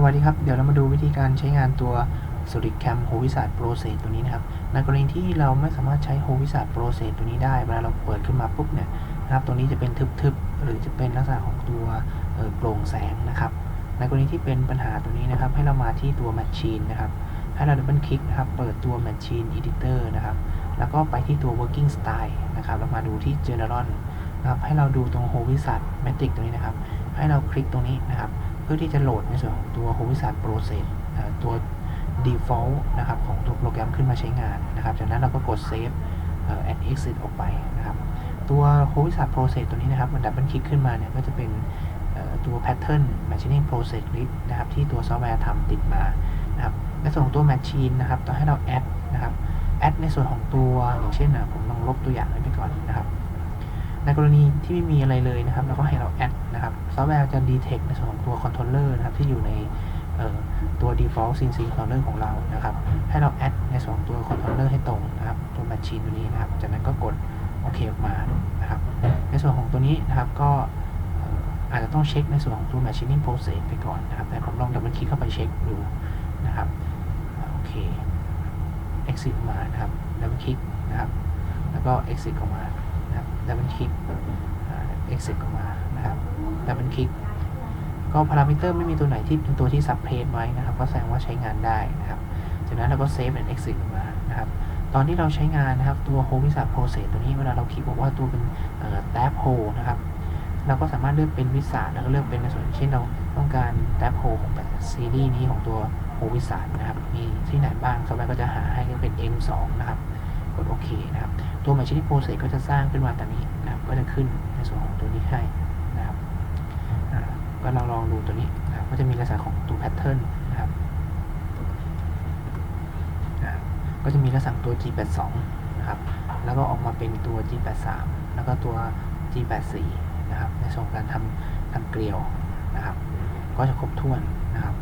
สวัสดีครับ เดี๋ยวเรามาดูวิธีการใช้งานตัว s o l i d Cam h o v i s a t Process ตัวนี้นะครับ ในกรณีที่เราไม่สามารถใช้ h o v i s a t Process ตัวนี้ได้ เวลาเราเปิดขึ้นมาปุ๊บเนี่ยนะครับตัวนี้จะเป็นทึบๆ หรือจะเป็นลักษณะของตัวโปร่งแสงนะครับ ในกรณีที่เป็นปัญหาตัวนี้นะครับ ให้เรามาที่ตัว Machine นะครับ ให้เราดับเบิลคลิกนะครับ เปิดตัว Machine Editor นะครับ แล้วก็ไปที่ตัว Working Style นะครับ แล้วมาดูที่ General นะครับ ให้เราดูตรง h o v i s a t Matrix ตัวนี้นะครับ ให้เราคลิกตรงนี้นะครับ พื่อที่จะโหลดในส่วนของตัว h o v i s a t Process เอ่อตัว default นะครับของตัวโปรแกรมขึ้นมาใช้งานนะครับ จากนั้นเราก็กด save เอ่อ and exit ออกไปนะครับ ตัว h o v i s a t Process ตัวนี้นะครับมันดับเบิลคลิกขึ้นมาเนี่ยก็จะเป็นตัว pattern machining process list นะครับที่ตัวซอฟต์แวร์ทำติดมานะครับในส่วนของตัว machine นะครับต้อให้เรา add นะครับ add ในส่วนของตัวอย่างเช่นนะผมลองลบตัวอย่างให้ไปก่อนนะครับ ในกรณีที่ไม่มีอะไรเลยนะครับเราก็ให้เรา add นะครับซอฟต์แวร์จะ detect ในส่วนของตัว controller นะครับที่อยู่ในตัว default CNC controller ของเรานะครับ ให้เรา add ในส่วนตัว controller ให้ตรงนะครับ ตัว machine ตัวนี้นะครับ จากนั้นก็กดโอเคออกมานะครับ ในส่วนของตัวนี้นะครับก็อาจจะต้องเช็คในส่วนของตัว machining process ไปก่อนนะครับ แต่ผมลองดับเบิลคลิกเข้าไปเช็คดูนะครับอ่าโอเค exit ออกมานะครับดับเบิลคลิกนะครับ แล้วก็ exit ออกมา นะครับดับเบิลคลิก exit ออกมานะครับดับเบิลคลิกก็พารามิเตอร์ไม่มีตัวไหนที่เป็นตัวที่ซับเพลไว้นะครับ ก็แสดงว่าใช้งานได้นะครับจากนั้นเราก็ save and exit ออกมานะครับตอนที่เราใช้งานนะครับตัว h o v i s a t process ตัวนี้เวลาเราคลิกบอกว่าตัวเป็นเอ่อ tab hole นะครับเราก็สามารถเลือกเป็นวิสาแล้วก็เลือกเป็นในส่วนเช่นเราต้องการ tab hole ของแบบซีรีส์นี้ของตัว h o v i s a t นะครับ มีที่ไหนบ้างซอฟต์แวร์ก็จะหาให้ก็เป็น M2 นะครับ ตัว Machining Process ก็จะสร้างขึ้นมาตามนี้นะครับก็จะขึ้นในส่วนของตัวนี้ให้นะครับก็ลองลองดูตัวนี้นะครับก็จะมีลักษณะของตัว Pattern นนะครับก็จะมีลักษณะตัว G82 นะครับแล้วก็ออกมาเป็นตัว G83 แล้วก็ตัว G84 นะครับในส่วนการทำทำเกลียวนะครับ ก็จะครบถ้วนนะครับ